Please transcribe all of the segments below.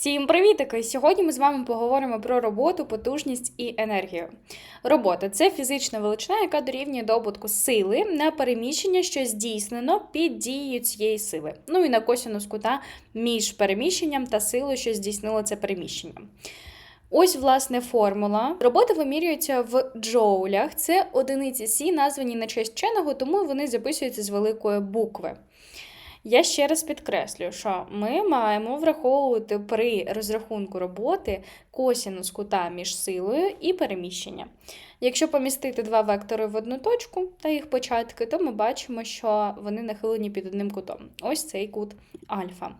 Всім привітики! Сьогодні ми з вами поговоримо про роботу, потужність і енергію. Робота це фізична величина, яка дорівнює добутку сили на переміщення, що здійснено під дією цієї сили. Ну і на косінус кута між переміщенням та силою, що здійснило це переміщення. Ось, власне, формула. Робота вимірюється в джоулях. Це одиниці Сі, названі на честь вченого, тому вони записуються з великої букви. Я ще раз підкреслюю, що ми маємо враховувати при розрахунку роботи косінус кута між силою і переміщення. Якщо помістити два вектори в одну точку та їх початки, то ми бачимо, що вони нахилені під одним кутом. Ось цей кут альфа.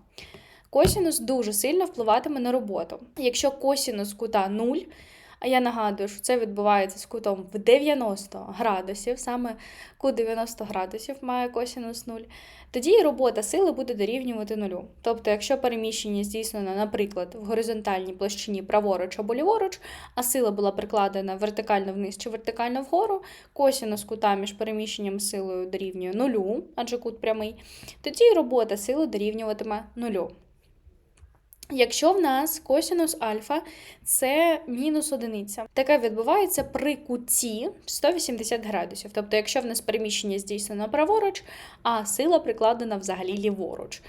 Косінус дуже сильно впливатиме на роботу. Якщо косінус кута 0, а я нагадую, що це відбувається з кутом в 90 градусів, саме кут 90 градусів має косінус 0, тоді і робота сили буде дорівнювати нулю. Тобто, якщо переміщення здійснено, наприклад, в горизонтальній площині праворуч або ліворуч, а сила була прикладена вертикально вниз чи вертикально вгору, косінус кута між переміщенням силою дорівнює нулю, адже кут прямий, тоді і робота сили дорівнюватиме нулю. Якщо в нас косінус альфа це мінус одиниця, таке відбувається при куті 180 градусів. Тобто, якщо в нас переміщення здійснено праворуч, а сила прикладена взагалі ліворуч.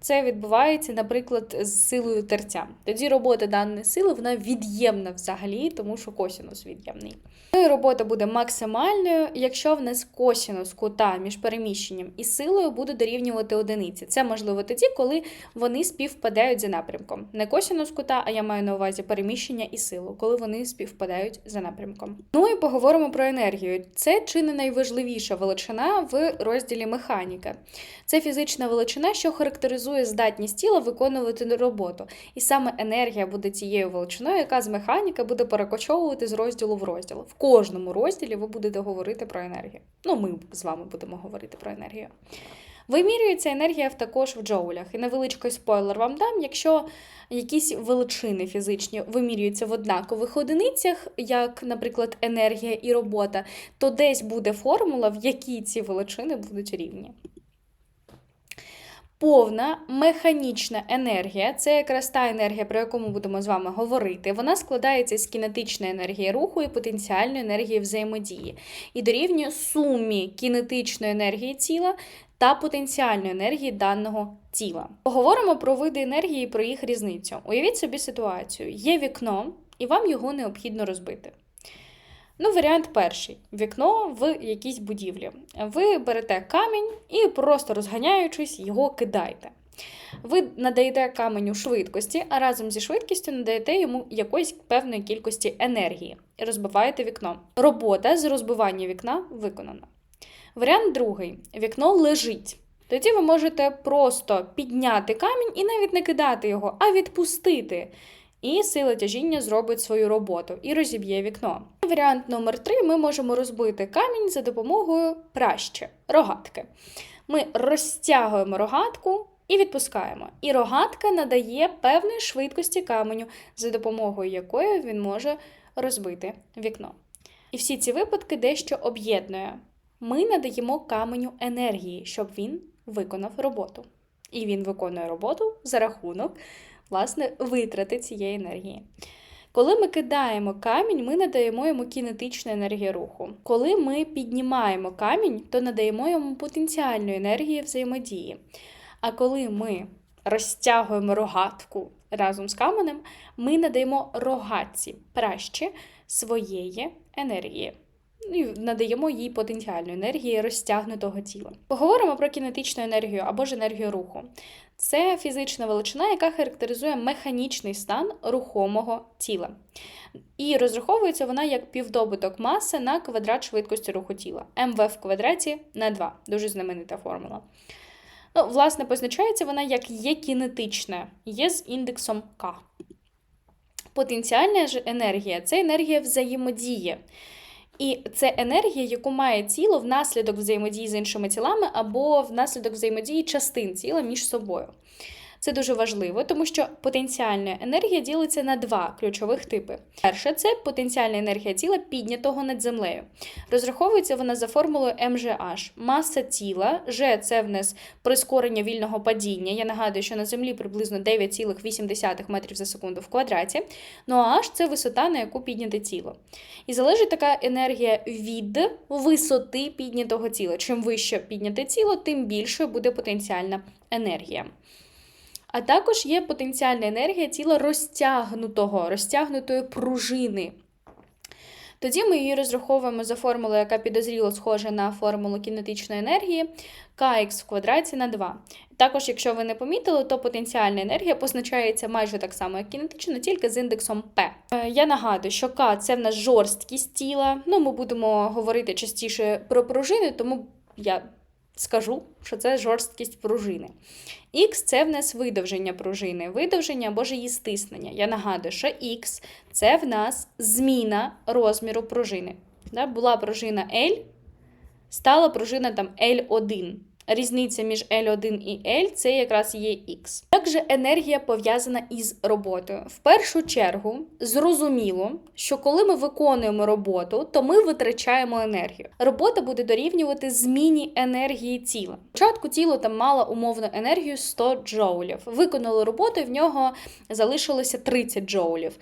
Це відбувається, наприклад, з силою терця. Тоді робота даної сили вона від'ємна взагалі, тому що косінус від'ємний. Ну і робота буде максимальною, якщо в нас косінус кута між переміщенням і силою буде дорівнювати одиниці. Це можливо тоді, коли вони співпадають за напрямком. Не косінус кута, а я маю на увазі переміщення і силу, коли вони співпадають за напрямком. Ну і поговоримо про енергію. Це чи не найважливіша величина в розділі механіка. Це фізична величина, що характеризує здатність тіла виконувати роботу. І саме енергія буде тією величиною, яка з механіки буде перекочовувати з розділу в розділ. В кожному розділі ви будете говорити про енергію. Ну, ми з вами будемо говорити про енергію. Вимірюється енергія також в джоулях. І невеличкий спойлер вам дам, якщо якісь величини фізичні вимірюються в однакових одиницях, як, наприклад, енергія і робота, то десь буде формула, в якій ці величини будуть рівні. Повна механічна енергія це якраз та енергія, про яку ми будемо з вами говорити. Вона складається з кінетичної енергії руху і потенціальної енергії взаємодії, і дорівнює сумі кінетичної енергії тіла та потенціальної енергії даного тіла. Поговоримо про види енергії і про їх різницю. Уявіть собі ситуацію: є вікно, і вам його необхідно розбити. Ну, варіант перший: вікно в якійсь будівлі. Ви берете камінь і просто розганяючись, його кидаєте. Ви надаєте каменю швидкості, а разом зі швидкістю надаєте йому якоїсь певної кількості енергії і розбиваєте вікно. Робота з розбивання вікна виконана. Варіант другий: вікно лежить. Тоді ви можете просто підняти камінь і навіть не кидати його, а відпустити. І сила тяжіння зробить свою роботу і розіб'є вікно. Варіант номер 3 ми можемо розбити камінь за допомогою праще рогатки. Ми розтягуємо рогатку і відпускаємо. І рогатка надає певної швидкості каменю, за допомогою якої він може розбити вікно. І всі ці випадки дещо об'єднує. Ми надаємо каменю енергії, щоб він виконав роботу. І він виконує роботу за рахунок власне, витрати цієї енергії. Коли ми кидаємо камінь, ми надаємо йому кінетичну енергію руху. Коли ми піднімаємо камінь, то надаємо йому потенціальну енергію взаємодії. А коли ми розтягуємо рогатку разом з каменем, ми надаємо рогатці праще своєї енергії. Ну, і надаємо їй потенціальну енергію розтягнутого тіла. Поговоримо про кінетичну енергію або ж енергію руху. Це фізична величина, яка характеризує механічний стан рухомого тіла. І розраховується вона як півдобуток маси на квадрат швидкості руху тіла. МВ в квадраті на 2. Дуже знаменита формула. Ну, Власне, позначається вона як є кінетична, є з індексом К. Потенціальна ж енергія це енергія взаємодії. І це енергія, яку має тіло внаслідок взаємодії з іншими тілами або внаслідок взаємодії частин тіла між собою. Це дуже важливо, тому що потенціальна енергія ділиться на два ключових типи. Перше це потенціальна енергія тіла піднятого над землею. Розраховується вона за формулою МЖH. Маса тіла, G – це в нас прискорення вільного падіння. Я нагадую, що на землі приблизно 9,8 метрів за секунду в квадраті. Ну а H – це висота, на яку підняте тіло. І залежить така енергія від висоти піднятого тіла. Чим вище підняте тіло, тим більшою буде потенціальна енергія. А також є потенціальна енергія тіла розтягнутого, розтягнутої пружини. Тоді ми її розраховуємо за формулою, яка підозріло схожа на формулу кінетичної енергії kx в квадраті на 2. Також, якщо ви не помітили, то потенціальна енергія позначається майже так само, як кінетична, тільки з індексом P. Е, Я нагадую, що К це в нас жорсткість тіла. Ну, ми будемо говорити частіше про пружини, тому я скажу, що це жорсткість пружини. Х це в нас видовження пружини, видовження або ж її стиснення. Я нагадую, що Х це в нас зміна розміру пружини. Була пружина L, стала пружина там L1. Різниця між L1 і L це якраз є X. Як енергія пов'язана із роботою? В першу чергу, зрозуміло, що коли ми виконуємо роботу, то ми витрачаємо енергію. Робота буде дорівнювати зміні енергії тіла. Спочатку тіло там мало умовну енергію 100 джоулів. Виконали роботу, і в нього залишилося 30 джоулів.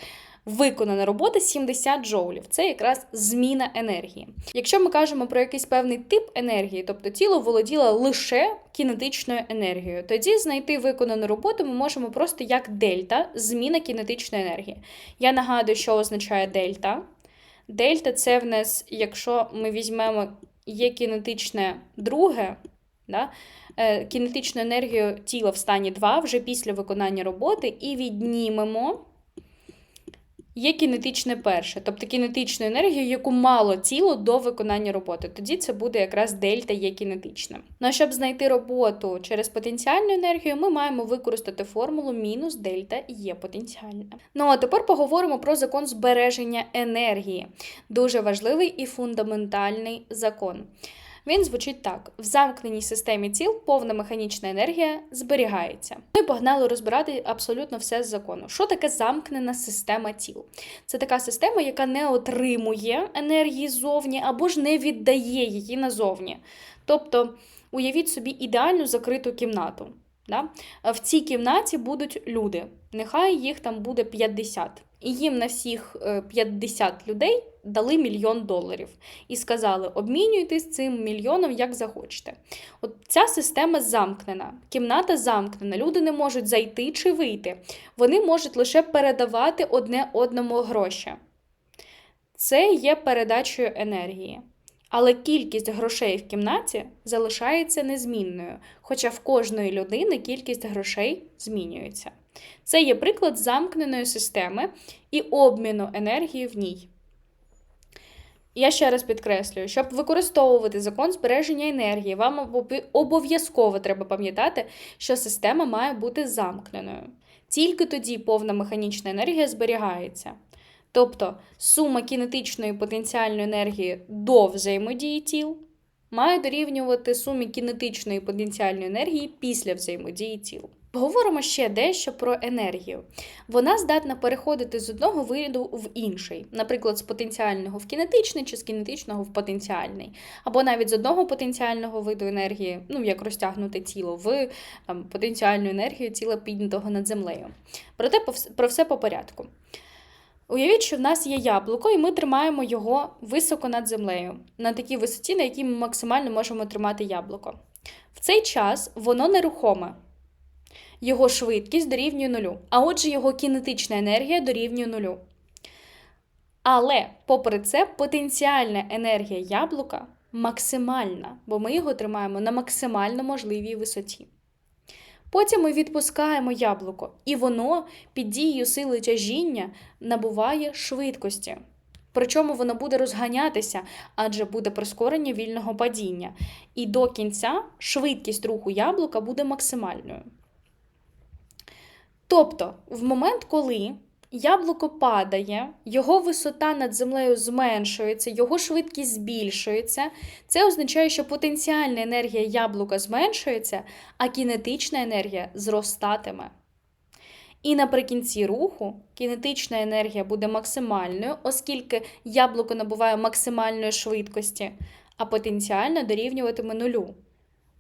Виконана робота 70 джоулів. Це якраз зміна енергії. Якщо ми кажемо про якийсь певний тип енергії, тобто тіло володіло лише кінетичною енергією, тоді знайти виконану роботу ми можемо просто як дельта, зміна кінетичної енергії. Я нагадую, що означає дельта. Дельта це в нас, якщо ми візьмемо є кінетичне друге, да, е, кінетичну енергію тіла в стані 2 вже після виконання роботи, і віднімемо є кінетичне перше, тобто кінетичну енергію, яку мало тіло до виконання роботи. Тоді це буде якраз дельта є кінетична. Ну а щоб знайти роботу через потенціальну енергію, ми маємо використати формулу мінус дельта є потенціальна. Ну а тепер поговоримо про закон збереження енергії. Дуже важливий і фундаментальний закон. Він звучить так: в замкненій системі тіл повна механічна енергія зберігається. Ми погнали розбирати абсолютно все з закону. Що таке замкнена система тіл? Це така система, яка не отримує енергії ззовні або ж не віддає її назовні. Тобто, уявіть собі ідеальну закриту кімнату. Да? В цій кімнаті будуть люди. Нехай їх там буде 50. І їм на всіх 50 людей дали мільйон доларів і сказали: обмінюйтесь цим мільйоном як захочете. От ця система замкнена, кімната замкнена, люди не можуть зайти чи вийти. Вони можуть лише передавати одне одному гроші. Це є передачею енергії. Але кількість грошей в кімнаті залишається незмінною, хоча в кожної людини кількість грошей змінюється. Це є приклад замкненої системи і обміну енергії в ній. Я ще раз підкреслюю, щоб використовувати закон збереження енергії, вам обов'язково треба пам'ятати, що система має бути замкненою. Тільки тоді повна механічна енергія зберігається. Тобто сума кінетичної потенціальної енергії до взаємодії тіл має дорівнювати сумі кінетичної потенціальної енергії після взаємодії тіл. Говоримо ще дещо про енергію. Вона здатна переходити з одного виду в інший, наприклад, з потенціального в кінетичний чи з кінетичного в потенціальний, або навіть з одного потенціального виду енергії, ну як розтягнути тіло, в там, потенціальну енергію тіла піднятого над землею. Проте про все по порядку. Уявіть, що в нас є яблуко, і ми тримаємо його високо над землею, на такій висоті, на якій ми максимально можемо тримати яблуко. В цей час воно нерухоме. Його швидкість дорівнює нулю, а отже, його кінетична енергія дорівнює нулю. Але, попри це, потенціальна енергія яблука максимальна, бо ми його тримаємо на максимально можливій висоті. Потім ми відпускаємо яблуко, і воно під дією сили тяжіння набуває швидкості. Причому воно буде розганятися, адже буде прискорення вільного падіння. І до кінця швидкість руху яблука буде максимальною. Тобто, в момент, коли яблуко падає, його висота над землею зменшується, його швидкість збільшується, це означає, що потенціальна енергія яблука зменшується, а кінетична енергія зростатиме. І наприкінці руху кінетична енергія буде максимальною, оскільки яблуко набуває максимальної швидкості, а потенціально дорівнюватиме нулю.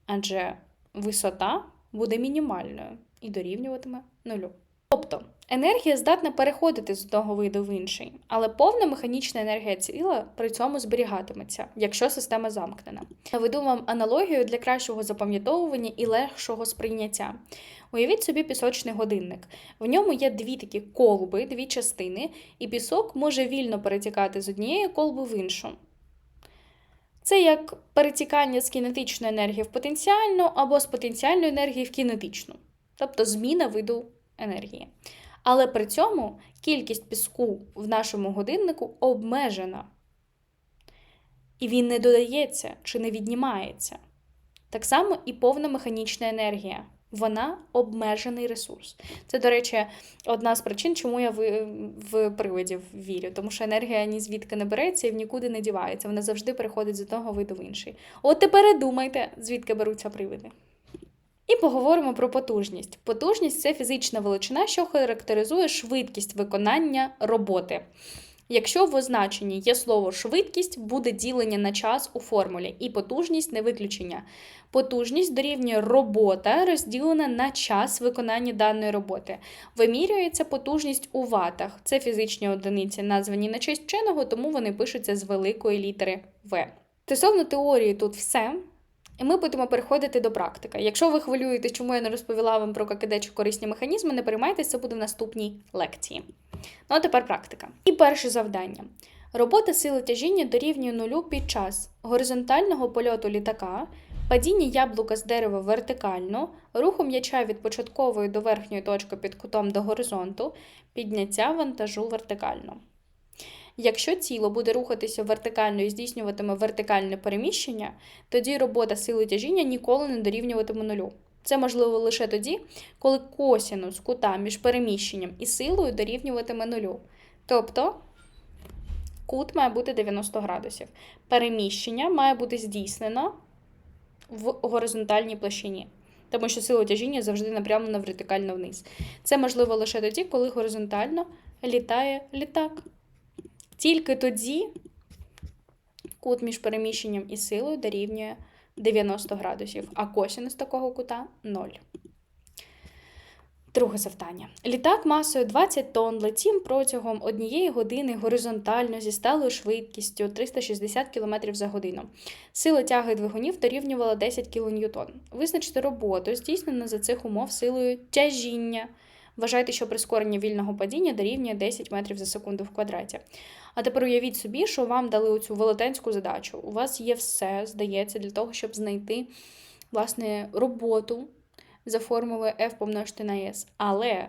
Адже висота буде мінімальною і дорівнюватиме нулю. Тобто енергія здатна переходити з одного виду в інший, але повна механічна енергія тіла при цьому зберігатиметься, якщо система замкнена. Наведу вам аналогію для кращого запам'ятовування і легшого сприйняття. Уявіть собі пісочний годинник. В ньому є дві такі колби, дві частини, і пісок може вільно перетікати з однієї колби в іншу. Це як перетікання з кінетичної енергії в потенціальну або з потенціальної енергії в кінетичну, тобто зміна виду енергії. Але при цьому кількість піску в нашому годиннику обмежена. І він не додається чи не віднімається. Так само і повна механічна енергія. Вона обмежений ресурс. Це, до речі, одна з причин, чому я в, в привидів вірю. Тому що енергія ні звідки не береться і в нікуди не дівається. Вона завжди переходить з одного виду в інший. От тепер думайте, звідки беруться привиди. І поговоримо про потужність. Потужність це фізична величина, що характеризує швидкість виконання роботи. Якщо в означенні є слово швидкість, буде ділення на час у формулі, і потужність не виключення. Потужність дорівнює робота, розділена на час виконання даної роботи. Вимірюється потужність у ватах. Це фізичні одиниці, названі на честь вченого, тому вони пишуться з великої літери В. Стосовно теорії тут все. І ми будемо переходити до практики. Якщо ви хвилюєтесь, чому я не розповіла вам про ККД чи корисні механізми, не переймайтеся, це буде в наступній лекції. Ну а тепер практика. І перше завдання. Робота сили тяжіння дорівнює нулю під час горизонтального польоту літака, падіння яблука з дерева вертикально, руху м'яча від початкової до верхньої точки під кутом до горизонту, підняття вантажу вертикально. Якщо тіло буде рухатися вертикально і здійснюватиме вертикальне переміщення, тоді робота сили тяжіння ніколи не дорівнюватиме нулю. Це можливо лише тоді, коли косінус кута між переміщенням і силою дорівнюватиме нулю. Тобто кут має бути 90 градусів. Переміщення має бути здійснено в горизонтальній площині. Тому що сила тяжіння завжди напрямлена вертикально вниз. Це можливо лише тоді, коли горизонтально літає літак. Тільки тоді кут між переміщенням і силою дорівнює 90 градусів, а косінус такого кута 0. Друге завдання. Літак масою 20 тонн летім протягом однієї години горизонтально зі сталою швидкістю 360 км за годину. Сила тяги двигунів дорівнювала 10 кН. Визначте роботу, здійснену за цих умов силою тяжіння. Вважайте, що прискорення вільного падіння дорівнює 10 метрів за секунду в квадраті. А тепер уявіть собі, що вам дали оцю велетенську задачу. У вас є все, здається, для того, щоб знайти власне роботу за формулою F помножити на S. Але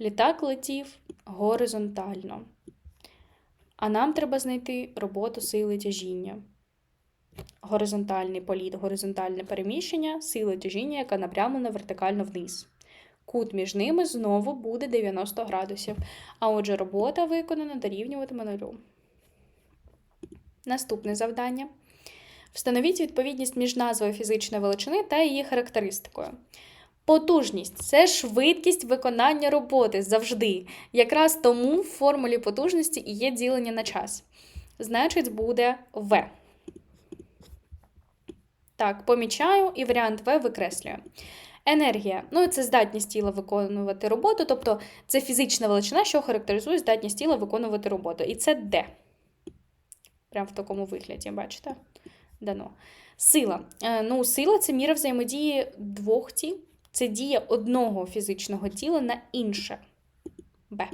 літак летів горизонтально. А нам треба знайти роботу сили тяжіння. Горизонтальний політ, горизонтальне переміщення, сила тяжіння, яка напрямлена вертикально вниз. Кут між ними знову буде 90 градусів, а отже, робота виконана дорівнюватиме нулю. Наступне завдання. Встановіть відповідність між назвою фізичної величини та її характеристикою. Потужність це швидкість виконання роботи завжди. Якраз тому в формулі потужності і є ділення на час. Значить, буде В. Так, помічаю і варіант В викреслюю. Енергія ну це здатність тіла виконувати роботу, тобто це фізична величина, що характеризує здатність тіла виконувати роботу. І це Д. Прямо в такому вигляді, бачите? Дано. Сила. Е, ну, Сила це міра взаємодії двох тіл. Це дія одного фізичного тіла на інше. Б.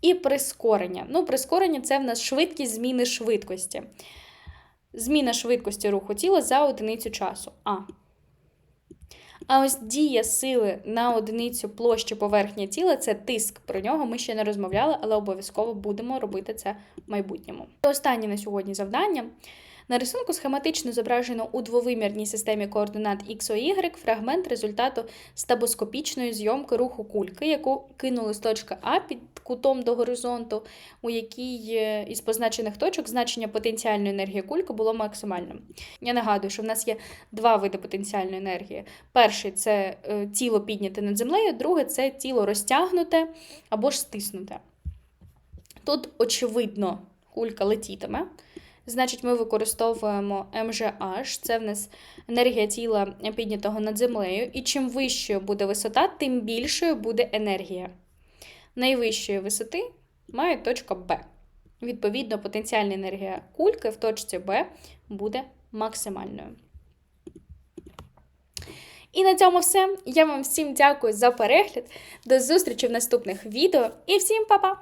І прискорення. Ну, прискорення це в нас швидкість зміни швидкості. Зміна швидкості руху тіла за одиницю часу. А. А ось дія сили на одиницю площі поверхні тіла це тиск. Про нього ми ще не розмовляли, але обов'язково будемо робити це в майбутньому. Останнє на сьогодні завдання. На рисунку схематично зображено у двовимірній системі координат X, Y Y фрагмент результату стабоскопічної зйомки руху кульки, яку кинули з точки А під кутом до горизонту, у якій е, із позначених точок значення потенціальної енергії кульки було максимальним. Я нагадую, що в нас є два види потенціальної енергії. Перший це е, тіло підняте над землею, друге це тіло розтягнуте або ж стиснуте. Тут, очевидно, кулька летітиме. Значить, ми використовуємо МЖH, це в нас енергія тіла піднятого над землею. І чим вищою буде висота, тим більшою буде енергія. Найвищої висоти має точка Б. Відповідно, потенціальна енергія кульки в точці Б буде максимальною. І на цьому все. Я вам всім дякую за перегляд. До зустрічі в наступних відео і всім па-па!